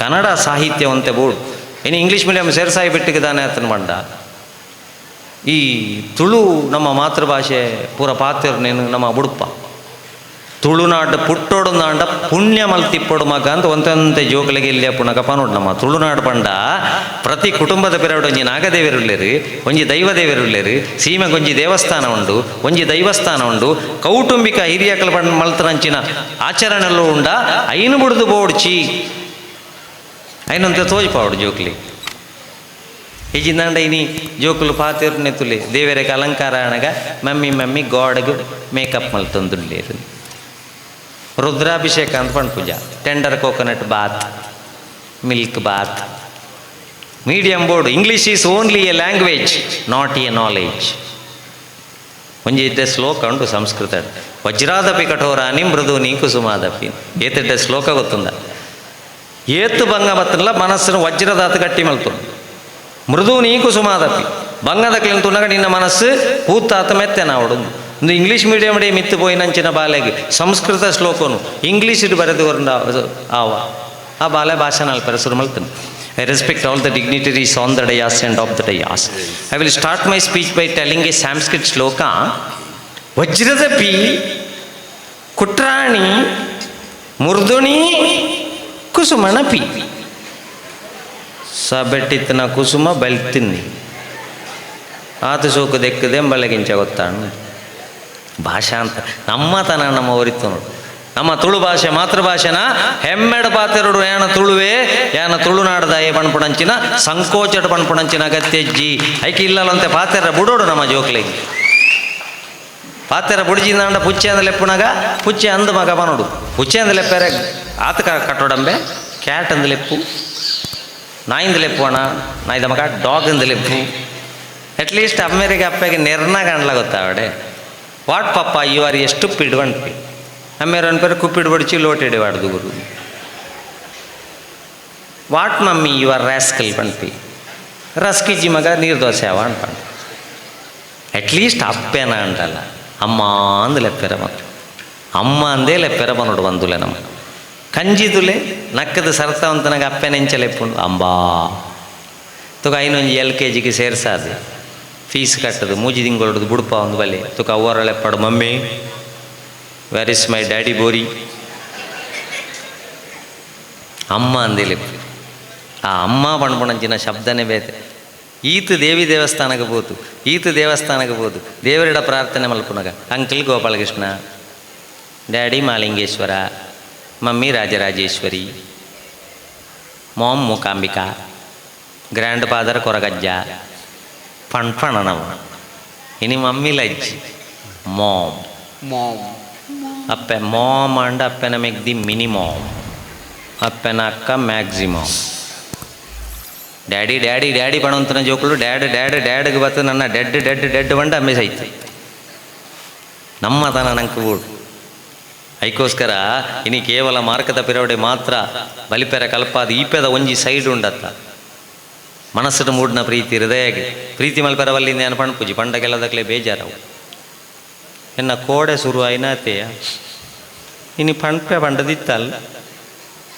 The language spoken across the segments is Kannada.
ಕನ್ನಡ ಸಾಹಿತ್ಯ ಅಂತ ಬೋರ್ಡ್. ಇನ್ನು ಇಂಗ್ಲೀಷ್ ಮೀಡಿಯಂ ಸೇರ್ಸಾಯಿ ಬಿಟ್ಟಿದ್ದಾನೆ ಅತನ ಮಂಡ. ಈ ತುಳು ನಮ್ಮ ಮಾತೃಭಾಷೆ ಪೂರ ನೀನು ನಮ್ಮ ಬುಡುಪ ತುಳುನಾಡು ಪುಟ್ಟೋಡು ನಾಂಡ ಪುಣ್ಯ ಮಲ್ತಿಪ್ಪೊಡು ಮಗ ಅಂತ ಒಂತೊಂತೆ ಜೋಕಲಿಗೆ ಇಲ್ಲಿ ಪುನಗ ಪನೋಡು ನಮ್ಮ ತುಳುನಾಡು ಪಂಡ ಪ್ರತಿ ಕುಟುಂಬದ ಪೆರಡು ಒಂಜಿ ನಾಗದೇವಿರುಳ್ಳೇರಿ, ಒಂಜಿ ದೈವದೇವರುಳ್ಳೇರು, ಸೀಮೆಗೆ ಒಂಜಿ ದೇವಸ್ಥಾನ ಉಂಡು, ಒಂಜಿ ದೈವಸ್ಥಾನ ಉಂಡು. ಕೌಟುಂಬಿಕ ಹಿರಿಯಕಲ ಪಂಡ ಮಲ್ತನಂಚಿನ ಆಚರಣೆಲ್ಲೂ ಉಂಡ. ಐನು ಬುಡ್ದು ಬೋಡ್ಚಿ ಐನಂತೆ ತೋಜ್ಪಾವಡು ಜೋಕ್ಲಿ. ಹಿಜಿಂದಾಂಡ ಇನಿ ಜೋಕುಲು ಪಾತಿರ್ನೆ దేవేరకి అలంకార mummy mummy mummy makeup makeup ಮಲ್ತೊಂದುಳ್ಳೇರು ರುದ್ರಾಭಿಷೇಕ ಅಂತ ಪಂಡ್ ಪೂಜ. Tender coconut bath, milk bath. Medium board, English is only a language, not a knowledge. ಒಂಜಿ ಇದ್ದ ಶ್ಲೋಕ ಉಂಟು ಸಂಸ್ಕೃತ. ವಜ್ರಾದಪಿ ಕಠೋರಾನಿ ನೀ ಕುಸುಮಾದಪಿ. ಏತಿಡ್ಡ ಶ್ಲೋಕ ಗೊತ್ತುಂದ? ಏತು ಭಂಗ ಬತ್ತಲ್ಲ ಮನಸ್ಸನ್ನು ವಜ್ರದಾತ ಗಟ್ಟಿ ಮಲ್ತು. ಮೃದೂನಿ ಕುಸುಮಾದಪಿ ಭಂಗದ ಕ್ಲಿಂತುನಗ ನಿನ್ನ ಮನಸ್ಸು ಪೂತಾತ ಮೆತ್ತೆ ನಾವಡು ಒಂದು ಇಂಗ್ಲೀಷ್ ಮೀಡಿಯಂ ಡೇ ಮಿತ್ತು ಪೋಯಿನಂಚಿನ ಬಾಲೆಗೆ ಸಂಸ್ಕೃತ ಶ್ಲೋಕನು. ಇಂಗ್ಲೀಷ್ ಇಡು ಬರೆದು ಆವ. ಆ ಬಾಲೆ ಭಾಷೆ ನಾಲ್ಕು ಸುರು ಮಲ್ತನು I respect all the dignitaries on the dais and of the dais I will start my speech by telling a Sanskrit shloka ನಪಿ. ಸ ಸಬೆಟ್ಟಿತ್ತನ ಕುಸುಮ ಬಲ್ತಿನ್ನಿ. ಆತ ಸೋಕು ದೆಕ್ಕದೆ ಬಲಗಿಂಚ ಗೊತ್ತಾಣ ಭಾಷಾ ಅಂತ. ನಮ್ಮತನ ನಮ್ಮ ಒರಿತು ನೋಡು. ನಮ್ಮ ತುಳು ಭಾಷೆ ಮಾತೃಭಾಷೆನ ಹೆಮ್ಮೆಡ ಪಾತೆರಡು ಯಾನ ತುಳುವೆ, ಯಾನ ತುಳುನಾಡದ ಏ ಬಣ್ಪುಣಂಚಿನ ಸಂಕೋಚಡ ಬಣ್ಪುಣಂಚಿನ ಅಗತ್ಯಜ್ಜಿ ಐಕೆ ಇಲ್ಲಲಂತೆ ಪಾತೆರ ಬುಡೋಡು ನಮ್ಮ ಜೋಕ್ಲಿಗೆ. ಪಾತೆರ ಬುಡಿಜಿಂದಾಂಡ ಪುಚ್ಚೆ ಅಂದ ಲೆಪ್ಪುನಾಗ, ಪುಚ್ಚೆ ಅಂದ ಮಗ ಬನೋಡು ಪುಚ್ಚೆ ಅಂದ ಲೆಪ್ಪರೆ ಆತಕ ಕಟ್ಟೋಡಂಬೆ, ಕ್ಯಾಟ್ ಅಂದ ಲೆಪ್ಪು ನಾಯಿಂದ ಲೆಪ್ಪು ಅಣ್ಣ, ನಾಯ್ದ ಮಗ ಡಾಗ್ ಅಂದ ಲೆಪ್ಪು. ಅಟ್ಲೀಸ್ಟ್ ಅಮ್ಮೆರಿಗೆ ಅಪ್ಪಗೆ ನೆರ್ನಾಗ ಕಾಣ್ಲ ಅವಡೆ. ವಾಟ್ ಪಪ್ಪ ಯು ಆರ್ ಎಷ್ಟು ಪಿಡ್ವಂಟ್ಪಿ. ಅಮ್ಮೇರ ಅನ್ಪೇರು ಕುಪ್ಪಿಡ್ ಬಡಿಚಿ ಲೋಟೆಡೆ ವಾಡ್ದು ಗುರು. What mummy you are rascal ಪಂಪಿ ರಸ್ಕಿಜಿ ಮಗ ನೀರು ದೋಸೆ ಅವ ಅನ್ಪಂಡು. ಅಟ್ಲೀಸ್ಟ್ ಅಪ್ಪೇನ ಅಂಟಲ್ಲ ಅಮ್ಮ ಅಂದು ಲೆಪ್ಪೆರ ಮಾತ್ರ ಅಮ್ಮ ಅಂದೇ ಲೆಪ್ಪೆರ ಬನ್ನೋಡು ಬಂದುಲೆ ನಮ್ಮ ಕಂಜಿದುಲೆ ನಕ್ಕದ ಸರತವಂತನಾಗ ಅಪ್ಪೆನೆಂಚ ಲೆಪ್ಪುಂಡು ಅಂಬಾ ತುಕ ಐನೊಂಜಿ ಎಲ್ ಕೆ ಜಿಗೆ ಸೇರ್ಸಾದೆ ಫೀಸ್ ಕಟ್ಟದು ಮೂಜಿ ತಿಂಗಳದು ಬುಡುಪ ಒಂದು ಬಲೆ ತುಕ ಅವ್ವರ ಲೆಪ್ಪಡು mummy where is my daddy ಬೋರಿ ಅಮ್ಮ ಅಂದೇ ಲೆಪ್ಪು ಆ ಅಮ್ಮ ಬಣ್ಬಣಂಚಿನ ಶಬ್ದನೇ ಬೇತೆ ಈತ ದೇವಿ ದೇವಸ್ಥಾನಕ್ಕೆ ಹೋತು ಈತ ದೇವಸ್ಥಾನಕ್ಕೆ ಹೋದು ದೇವರಿಡ ಪ್ರಾರ್ಥನೆ ಮಲ್ಪುನಗ uncle Gopalakrishna daddy Malingeshwara mummy Rajarajeshwari mom Mookambika grandfather Koragajja ಪಣ್ಪಣನವ ಇನಿ mummy ಲಜ್ಜಿ ma'am ma'am Appe ma'am and ಅಪ್ಪೆನ ಮೆಗ್ ದಿ ಮಿನಿಮಾಮ್ ಅಪ್ಪೆನ ಅಕ್ಕ ಮ್ಯಾಕ್ಸಿಮಮ್ ಡ್ಯಾಡಿ ಡ್ಯಾಡಿ ಡ್ಯಾಡಿ ಬಣವಂತನ ಜೋಕುಳು ಡ್ಯಾಡ್ ಡ್ಯಾಡ್, ಡ್ಯಾಡ್ಗೆ ಬತ್ತ ನನ್ನ ಡೆಡ್ ಡೆಡ್ ಡೆಡ್ ಬಂಡ ಅಮ್ಮೆ ಐತಿ ನಮ್ಮ ತನ ನಂಗೆ ಇನಿ ಕೇವಲ ಮಾರ್ಕದ ಪಿರವಡೆ ಮಾತ್ರ ಬಲಿಪೆರ ಕಲ್ಪಾದ ಈಪೆದ ಒಂಜಿ ಸೈಡ್ ಉಂಡತ್ತ. ಮನಸ್ಸಿನ ಮೂಡ್ನ ಪ್ರೀತಿ, ಹೃದಯಗೆ. ಪ್ರೀತಿ ಮಲ್ಪೆರವಲ್ಲಿಂದ ಏನು ಪಣ್? ಪೂಜಿ ಪಂಡಗೆಲ್ಲದಕ್ಲೆ ಬೇಜಾರವು. ಎನ್ನ ಕೋಡೆ ಶುರು ಆಯ್ನಾತೆಯ ಇನಿ ಪಣ್ಪೆ ಪಂಡದಿತ್ತಲ್ಲ.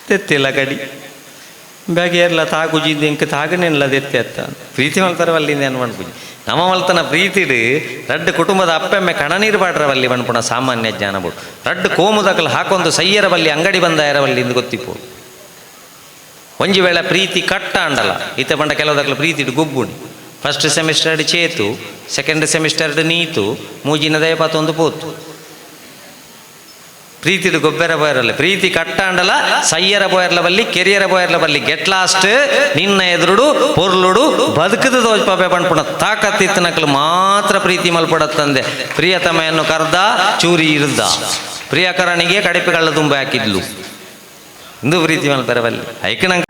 ತೆತ್ತಿಲ್ಲ ಕಡಿ ಬ್ಯಾಗೆ ಎಲ್ಲ ತಾಗುಜಿದ್ದು ಇಂಕ ತಾಗನೆಲ್ಲ ದೆತ್ತೆ ಅತ್ತ ಪ್ರೀತಿ ಅಲ್ಲಿಂದ ಏನು ಪಣ್ಪುಜಿ ನಮ್ಮ ಮಲ್ತನ ಪ್ರೀತಿಡು ರಡ್ ಕುಟುಂಬದ ಅಪ್ಪೆಮ್ಮೆ ಕಣನೀರು ಬಾಡ್ರವಲ್ಲಿ ಬಣ್ಪುಣ ಸಾಮಾನ್ಯ ಜ್ಞಾನ ಬಿಡು ರಡ್ ಕೋಮುದಕ್ಕಲ್ಲಿ ಹಾಕೊಂದು ಸೈಯರ ಬಲ್ಲಿ, ಅಂಗಡಿ ಬಂದ ಬಲ್ಲಿ ಇಂದು ಗೊತ್ತಿಪ್ಪು. ಒಂಜಿ ವೇಳೆ ಪ್ರೀತಿ ಕಟ್ಟ ಅಂಡಲ್ಲ ಈತ ಬಂಡ ಪ್ರೀತಿ ಗುಬ್ಬುಣಿ ಫಸ್ಟ್ ಸೆಮಿಸ್ಟರ್ ಚೇತು ಸೆಕೆಂಡ್ ಸೆಮಿಸ್ಟರ್ ನೀತು, ಮೂಜಿನ ದಯಪಾತೊಂದು ಪೋತು. ಪ್ರೀತಿಡು ಗೊಬ್ಬರ ಬೋಯರಲ್ಲ ಪ್ರೀತಿ ಕಟ್ಟಾಂಡಲ ಸಯ್ಯರ ಬೋಯರ್ಲ ಬಲ್ಲಿ, ಕೆರಿಯರ ಬೋಯರ್ಲ ಬಲ್ಲಿ. ಗೆಟ್ ಲಾಸ್ಟ್ ನಿನ್ನ ಎದುರುಡು, ಪೊರ್ಲುಡು, ಬದುಕದ ಬಂಡ್ಪುಣ ತಾಕತ್ತಿತ್ತ ನಕಲು ಮಾತ್ರ ಪ್ರೀತಿ ಮಲ್ಪಡತ್ತಂದೆ ಪ್ರಿಯತಮೆಯನ್ನು ಕರ್ದ, ಚೂರಿ ಇರ್ದ. ಪ್ರಿಯಕರನಿಗೆ ಕಡಿಪೆಗಳ ತುಂಬ ಹಾಕಿದ್ಲು. ಇಂದು ಪ್ರೀತಿ ಮಲ್ಪರವಲ್ಲಿ ಐಕನಂಗ್